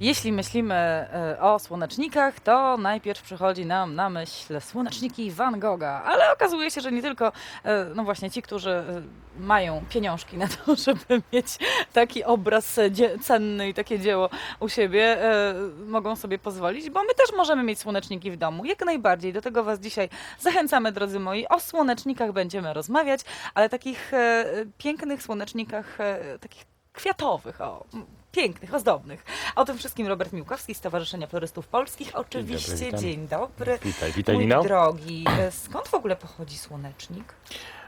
Jeśli myślimy e, o słonecznikach, to najpierw przychodzi nam na myśl słoneczniki Van Gogha, ale okazuje się, że nie tylko e, no właśnie ci, którzy e, mają pieniążki na to, żeby mieć taki obraz cenny i takie dzieło u siebie, mogą sobie pozwolić, bo my też możemy mieć słoneczniki w domu. Jak najbardziej. Do tego Was dzisiaj zachęcamy, drodzy moi. O słonecznikach będziemy rozmawiać, ale takich pięknych słonecznikach, takich kwiatowych, o, pięknych, ozdobnych. O tym wszystkim Robert Miłkowski z Stowarzyszenia Florystów Polskich. Oczywiście, witam. dzień dobry. Witaj, witaj Mój Nino. drogi, e, skąd w ogóle pochodzi słonecznik?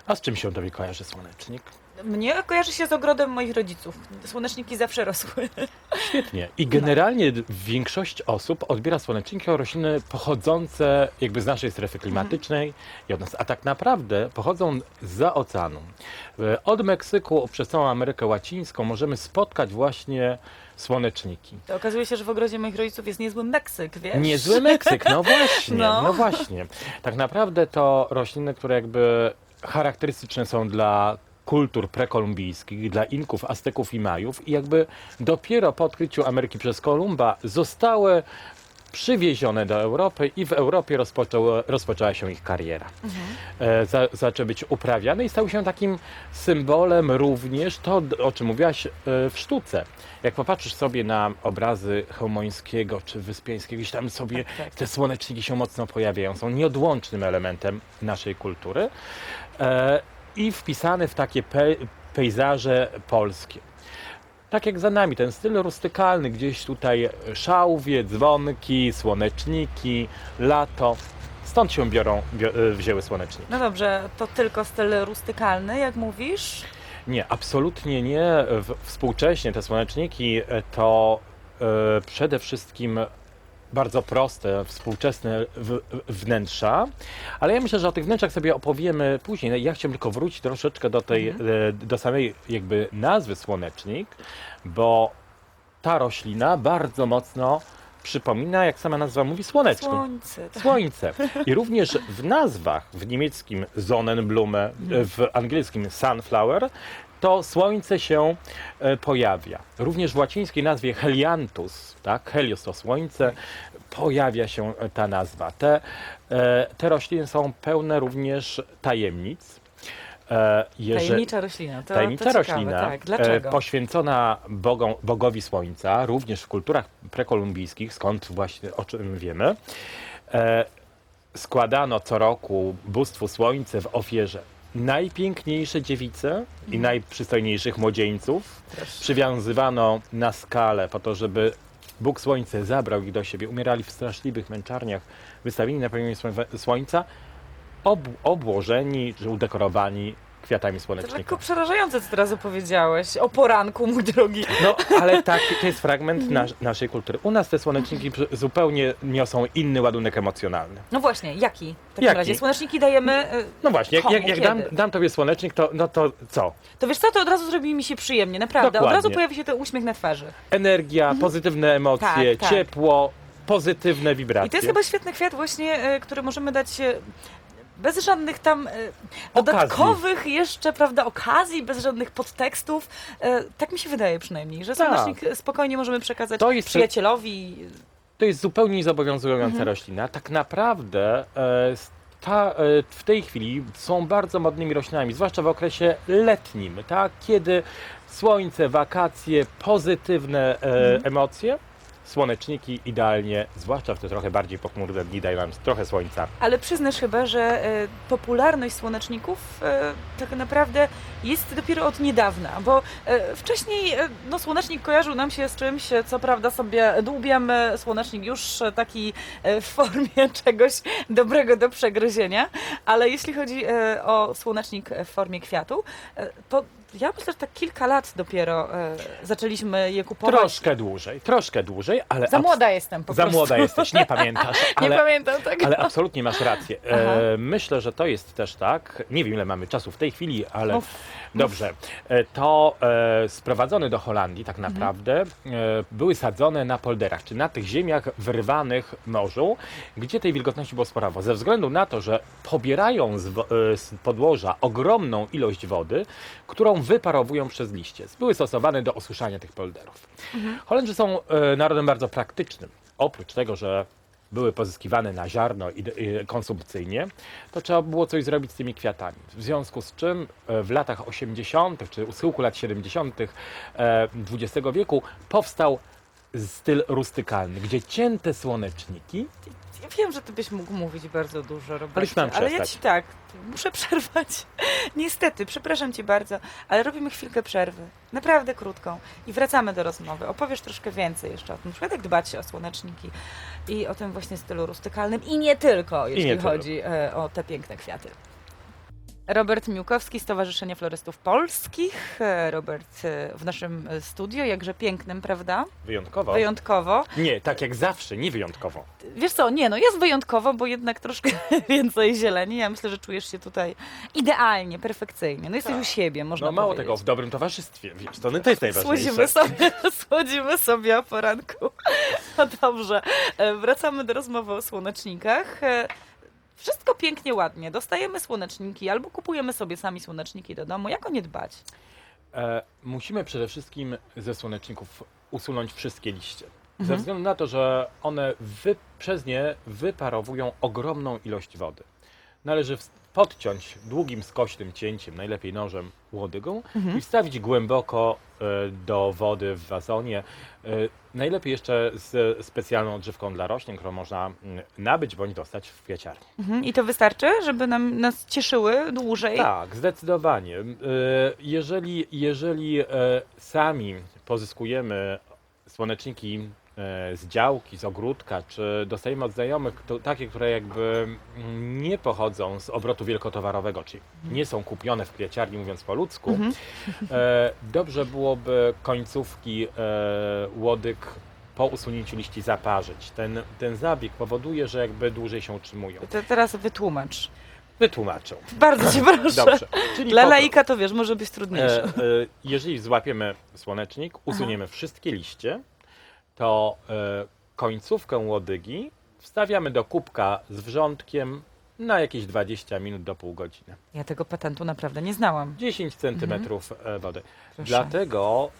A z czym się tobie kojarzy słonecznik? Mnie kojarzy się z ogrodem moich rodziców. Słoneczniki zawsze rosły. Świetnie. I generalnie większość osób odbiera słoneczniki jako rośliny pochodzące jakby z naszej strefy klimatycznej i od nas. A tak naprawdę pochodzą za oceanu. E, Od Meksyku przez całą Amerykę Łacińską możemy spotkać właśnie słoneczniki. To okazuje się, że w ogrodzie moich rodziców jest niezły Meksyk, wiesz? Niezły Meksyk, no właśnie, No. no. właśnie. Tak naprawdę to rośliny, które jakby charakterystyczne są dla kultur prekolumbijskich, dla Inków, Azteków i Majów i jakby dopiero po odkryciu Ameryki przez Kolumba zostały przywiezione do Europy i w Europie rozpoczęło, rozpoczęła się ich kariera. E, za, zaczęły być uprawiane i stały się takim symbolem również to, o czym mówiłaś e, w sztuce. Jak popatrzysz sobie na obrazy Chełmońskiego czy Wyspiańskiego, gdzieś tam sobie Tak, tak. te słoneczniki się mocno pojawiają, są nieodłącznym elementem naszej kultury e, i wpisane w takie pe, pejzaże polskie. Tak jak za nami, ten styl rustykalny, gdzieś tutaj szałwie, dzwonki, słoneczniki, lato. Stąd się biorą, bio, e, wzięły słoneczniki. No dobrze, to tylko styl rustykalny, jak mówisz? Nie, absolutnie nie. W, współcześnie te słoneczniki to e, przede wszystkim bardzo proste, współczesne wnętrza, ale ja myślę, że o tych wnętrzach sobie opowiemy później. Ja chciałem tylko wrócić troszeczkę do tej, e, do samej jakby nazwy słonecznik, bo ta roślina bardzo mocno przypomina, jak sama nazwa mówi, słonecznik. Słońce. tak. Słońce. I również w nazwach, w niemieckim Sonnenblume, w angielskim Sunflower, to słońce się e, pojawia. Również w łacińskiej nazwie Helianthus, tak, Helios to słońce, pojawia się e, ta nazwa. Te, e, te rośliny są pełne również tajemnic. Jeżeli- Tajemnicza roślina. To, Tajemnicza to ciekawe, roślina, Tak, dlaczego? poświęcona bogom, bogowi słońca, również w kulturach prekolumbijskich, skąd właśnie o czym wiemy, składano co roku bóstwu słońce w ofierze najpiękniejsze dziewice i najprzystojniejszych młodzieńców. Przywiązywano na skalę po to, żeby Bóg Słońce zabrał ich do siebie. Umierali w straszliwych męczarniach, wystawieni na promieniu słoń- słońca, ob, obłożeni czy udekorowani kwiatami To słonecznika. lekko przerażające, co teraz opowiedziałeś. O poranku, mój drogi. No, ale tak, to jest fragment nas, naszej kultury. U nas te słoneczniki przy- zupełnie niosą inny ładunek emocjonalny. No właśnie, jaki? W takim Jaki? razie słoneczniki dajemy... y, No właśnie, jak, Komu? jak, jak dam, Kiedy? dam tobie słonecznik, to, no to co? To wiesz co, to od razu zrobi mi się przyjemnie, naprawdę. Od Dokładnie. razu pojawi się ten uśmiech na twarzy. Energia, pozytywne emocje, Tak, tak. ciepło, pozytywne wibracje. I to jest chyba świetny kwiat właśnie, y, który możemy dać y, bez żadnych tam y, dodatkowych jeszcze, prawda, okazji, bez żadnych podtekstów. Y, Tak mi się wydaje przynajmniej, że Tak. słonecznik spokojnie możemy przekazać To jest- przyjacielowi. To jest zupełnie niezobowiązująca Mhm. roślina. Tak naprawdę e, s- ta, e, w tej chwili są bardzo modnymi roślinami, zwłaszcza w okresie letnim, tak? kiedy słońce, wakacje, pozytywne e, Mhm. emocje. Słoneczniki idealnie, zwłaszcza w te trochę bardziej pochmurne dni, dają nam trochę słońca. Ale przyznasz chyba, że e, popularność słoneczników e, tak naprawdę jest dopiero od niedawna, bo e, wcześniej no, słonecznik kojarzył nam się z czymś, co prawda sobie dłubiemy, słonecznik już taki w formie czegoś dobrego do przegryzienia, ale jeśli chodzi o słonecznik w formie kwiatu, to ja myślę, że tak kilka lat dopiero e, zaczęliśmy je kupować. Troszkę dłużej, troszkę dłużej, ale Za abs- młoda jestem po za prostu. młoda jesteś, nie pamiętasz, Nie ale, pamiętam tego. ale absolutnie masz rację. Aha. E, myślę, że to jest też tak, nie wiem ile mamy czasu w tej chwili, ale Uf. Dobrze. E, To e, sprowadzone do Holandii tak naprawdę e, były sadzone na polderach, czy na tych ziemiach wyrywanych morzu, gdzie tej wilgotności było sporo. Ze względu na to, że pobierają z, wo- e, z podłoża ogromną ilość wody, którą wyparowują przez liście. Były stosowane do osuszania tych polderów. Holendrzy są e, narodem bardzo praktycznym. Oprócz tego, że były pozyskiwane na ziarno i, konsumpcyjnie, to trzeba było coś zrobić z tymi kwiatami. W związku z czym e, w latach 80. czy u schyłku lat 70. e, XX wieku powstał styl rustykalny, gdzie cięte słoneczniki Ja wiem, że ty byś mógł mówić bardzo dużo, Robercie, mam ale ja ci tak, muszę przerwać. Niestety, przepraszam cię bardzo, ale robimy chwilkę przerwy. Naprawdę krótką. I wracamy do rozmowy. Opowiesz troszkę więcej jeszcze o tym, na przykład jak dbać o słoneczniki i o tym właśnie stylu rustykalnym i nie tylko, jeśli nie tylko. chodzi e, o te piękne kwiaty. Robert Miłkowski, Stowarzyszenie Florystów Polskich. E, Robert e, w naszym e, studio, jakże pięknym, prawda? wyjątkowo. Wyjątkowo. Nie, tak jak zawsze, nie wyjątkowo. Wiesz co, nie no, jest wyjątkowo, bo jednak troszkę więcej zieleni. Ja myślę, że czujesz się tutaj idealnie, perfekcyjnie. No jesteś Tak. u siebie, można No mało powiedzieć. tego, w dobrym towarzystwie, wiesz, to, to jest najważniejsze. Słodzimy sobie, słodzimy sobie o poranku. No dobrze, wracamy do rozmowy o słonecznikach. Wszystko pięknie, ładnie. Dostajemy słoneczniki albo kupujemy sobie sami słoneczniki do domu. Jak o nie dbać? E, musimy przede wszystkim ze słoneczników usunąć wszystkie liście. Ze Mhm. względu na to, że one wy, przez nie wyparowują ogromną ilość wody. Należy ws- podciąć długim, skośnym cięciem, najlepiej nożem łodygą Mhm. i wstawić głęboko e, do wody w wazonie. E, najlepiej jeszcze z specjalną odżywką dla roślin, którą można mm, nabyć bądź dostać w kwieciarni. Mhm. I to wystarczy, żeby nam, nas cieszyły dłużej? Tak, zdecydowanie. E, Jeżeli, jeżeli e, sami pozyskujemy słoneczniki z działki, z ogródka, czy dostajemy od znajomych to, takie, które jakby mm, nie pochodzą z obrotu wielkotowarowego, czyli nie są kupione w kwieciarni, mówiąc po ludzku, Mhm. e, dobrze byłoby końcówki e, łodyg po usunięciu liści zaparzyć. Ten, ten zabieg powoduje, że jakby dłużej się utrzymują. To teraz wytłumacz. Wytłumaczę. Bardzo cię proszę. Dobrze. Czyli Dla laika to wiesz, może być trudniejsze. E, e, jeżeli złapiemy słonecznik, usuniemy wszystkie liście, to e, końcówkę łodygi wstawiamy do kubka z wrzątkiem na jakieś 20 minut do pół godziny. Ja tego patentu naprawdę nie znałam. 10 centymetrów e, wody. Mhm. Proszę. Dlatego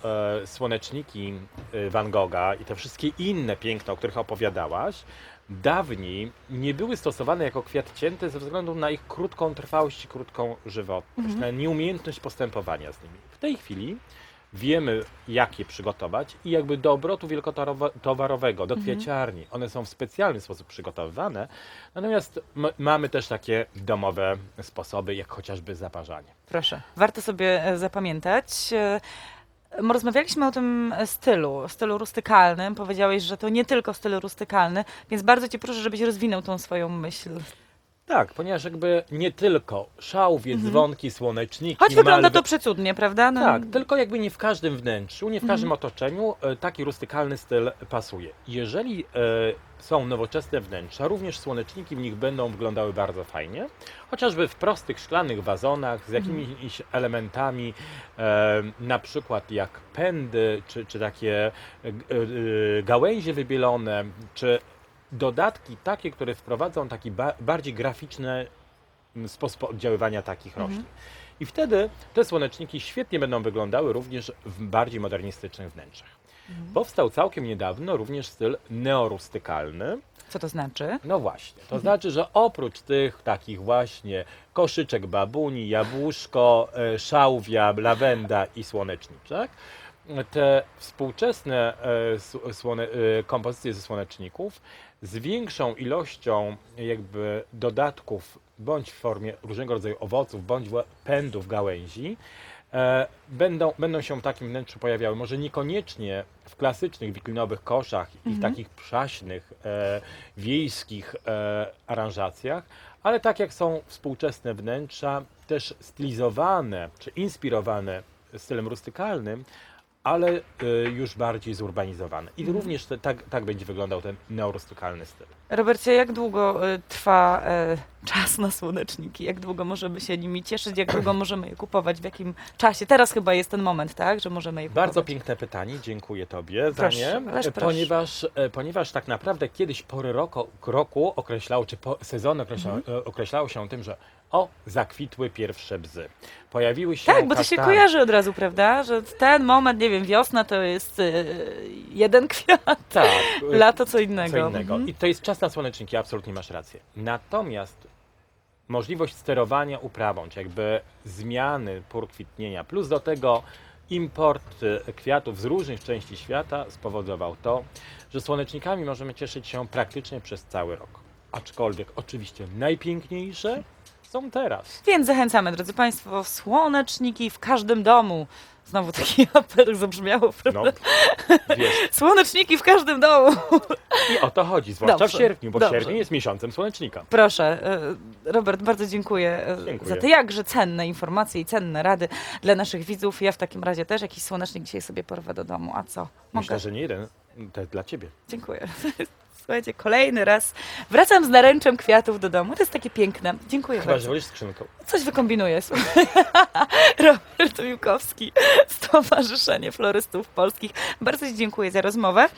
e, słoneczniki e, Van Gogha i te wszystkie inne piękne, o których opowiadałaś, dawniej nie były stosowane jako kwiat cięty ze względu na ich krótką trwałość i krótką żywotność, Mhm. na nieumiejętność postępowania z nimi. W tej chwili wiemy, jak je przygotować i jakby do obrotu wielkotowarowego, do Mhm. kwieciarni, one są w specjalny sposób przygotowywane, natomiast mamy też takie domowe sposoby, jak chociażby zaparzanie. Proszę. Warto sobie e, zapamiętać. E, Rozmawialiśmy o tym stylu, stylu rustykalnym. Powiedziałeś, że to nie tylko styl rustykalny, więc bardzo Cię proszę, żebyś rozwinął tą swoją myśl. Tak, ponieważ jakby nie tylko szałwie, dzwonki, słoneczniki, Mhm. Choć wygląda malwy- to przecudnie, prawda? No, Tak, tylko jakby nie w każdym wnętrzu, nie w każdym Mhm. otoczeniu e, taki rustykalny styl pasuje. Jeżeli e, są nowoczesne wnętrza, również słoneczniki w nich będą wyglądały bardzo fajnie, chociażby w prostych szklanych wazonach z Mhm. jakimiś elementami, e, na przykład jak pędy, czy, czy takie e, e, gałęzie wybielone, czy dodatki takie, które wprowadzą taki ba bardziej graficzny mm, sposób oddziaływania takich Mhm. roślin. I wtedy te słoneczniki świetnie będą wyglądały również w bardziej modernistycznych wnętrzach. Mhm. Powstał całkiem niedawno również styl neorustykalny. Co to znaczy? No właśnie, to znaczy, że oprócz tych takich właśnie koszyczek babuni, jabłuszko, e, szałwia, lawenda i słoneczniczek, te współczesne e, słone, e, kompozycje ze słoneczników z większą ilością jakby dodatków, bądź w formie różnego rodzaju owoców, bądź pędów gałęzi, będą, będą się w takim wnętrzu pojawiały. Może niekoniecznie w klasycznych wiklinowych koszach i w takich przaśnych, e, wiejskich e, aranżacjach, ale tak jak są współczesne wnętrza, też stylizowane czy inspirowane stylem rustykalnym, ale y, już bardziej zurbanizowany. I Mhm. również te, tak, tak będzie wyglądał ten neorustykalny styl. Robercie, jak długo y, trwa y, czas na słoneczniki? Jak długo możemy się nimi cieszyć? Jak długo możemy je kupować? W jakim czasie? Teraz chyba jest ten moment, tak, że możemy je kupować. Bardzo piękne pytanie, dziękuję Tobie Proszę, za nie, ależ e, ponieważ, e, ponieważ tak naprawdę kiedyś pory roku, roku określało, czy po, sezony określało, Mhm. e, określało się tym, że o, zakwitły pierwsze bzy. Pojawiły się Tak, bo to się kasztany. kojarzy od razu, prawda? Że ten moment, nie wiem, wiosna to jest y, jeden kwiat, Tak, lato co innego. co innego. Mhm. I to jest czas na słoneczniki, absolutnie masz rację. Natomiast możliwość sterowania uprawą, czy jakby zmiany pór kwitnienia, plus do tego import e, kwiatów z różnych części świata spowodował to, że słonecznikami możemy cieszyć się praktycznie przez cały rok. Aczkolwiek oczywiście najpiękniejsze są teraz. Więc zachęcamy, drodzy Państwo, słoneczniki w każdym domu. Znowu taki apel zabrzmiało, prawda? No, wiesz, Słoneczniki w każdym domu. i o to chodzi, zwłaszcza Dobrze, w sierpniu, bo dobrze. sierpień jest miesiącem słonecznika. Proszę, e, Robert, bardzo dziękuję, e, Dziękuję. za te jakże cenne informacje i cenne rady dla naszych widzów. Ja w takim razie też jakiś słonecznik dzisiaj sobie porwę do domu. A co? Mogę? Myślę, że nie jeden, to jest dla ciebie. Dziękuję. Słuchajcie, kolejny raz wracam z naręczem kwiatów do domu. To jest takie piękne. Dziękuję Chyba, że bardzo. wolisz skrzynką. Coś wykombinuję. słuchaj. Robert Miłkowski, Stowarzyszenie Florystów Polskich. Bardzo Ci dziękuję za rozmowę.